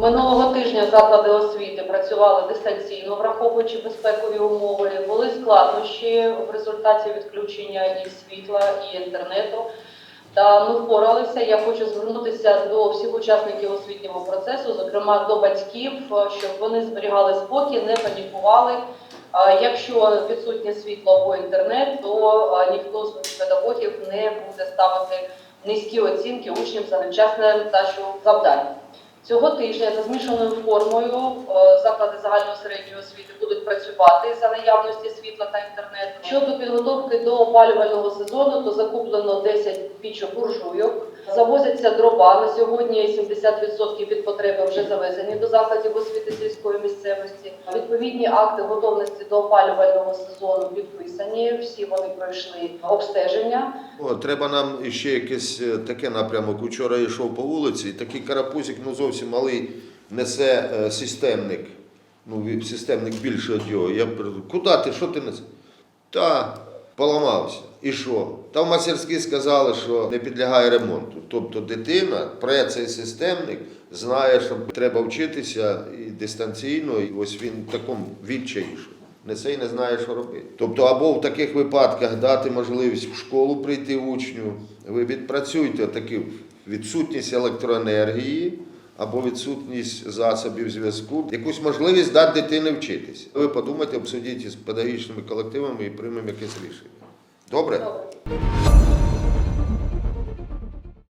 Минулого тижня заклади освіти працювали дистанційно, враховуючи безпекові умови. Були складнощі в результаті відключення і світла, і інтернету. Та ми впоралися. Я хочу звернутися до всіх учасників освітнього процесу, зокрема до батьків, щоб вони зберігали спокій, не панікували. Якщо відсутнє світло або інтернет, то ніхто з педагогів не буде ставити низькі оцінки учням за невчасне здачу завдань. Цього тижня за змішаною формою е, заклади загальної середньої освіти працювати за наявності світла та інтернету. Щодо підготовки до опалювального сезону, то закуплено 10 пічок буржуйок. Завозяться дрова. На сьогодні 70% від потреби вже завезені до закладів освіти сільської місцевості. Відповідні акти готовності до опалювального сезону підписані. Всі вони пройшли обстеження. О, треба нам ще якесь е, таке напрямок. Учора йшов по вулиці, такий карапузик, ну зовсім малий, несе е, системник. Ну, системник більше від його. Я кажу, куди ти, що ти несе? Та поламався. І що? Та в мастерській сказали, що не підлягає ремонту. Тобто дитина про цей системник знає, що треба вчитися і дистанційно, і ось він в такому відчаї. що Несе і не знає, що робити. Тобто, або в таких випадках дати можливість в школу прийти учню, ви відпрацюйте таку відсутність електроенергії або відсутність засобів зв'язку, якусь можливість дати дитині вчитися. Ви подумайте, обсудіть із педагогічними колективами і приймемо якесь рішення. Добре.